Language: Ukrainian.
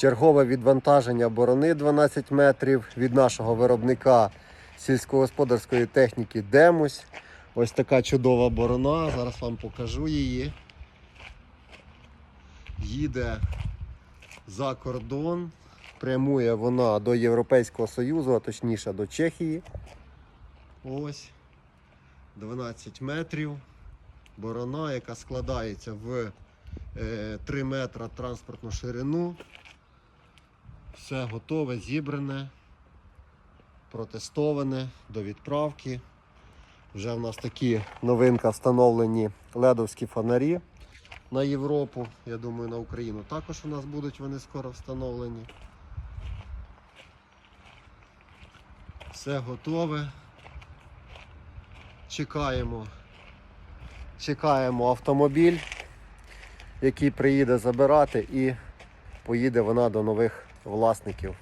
Чергове відвантаження борони 12 метрів від нашого виробника сільськогосподарської техніки Демусь. Ось така чудова борона. Зараз вам покажу її. Їде за кордон. Прямує вона до Європейського Союзу, а точніше до Чехії. Ось 12 метрів. Борона, яка складається в е, 3 метра транспортну ширину. Все готове, зібране, протестоване до відправки. Вже в нас такі новинка встановлені ледовські фонарі на Європу. Я думаю, на Україну також у нас будуть вони скоро встановлені. Все готове. Чекаємо. Чекаємо автомобіль, який приїде забирати і поїде вона до нових власників.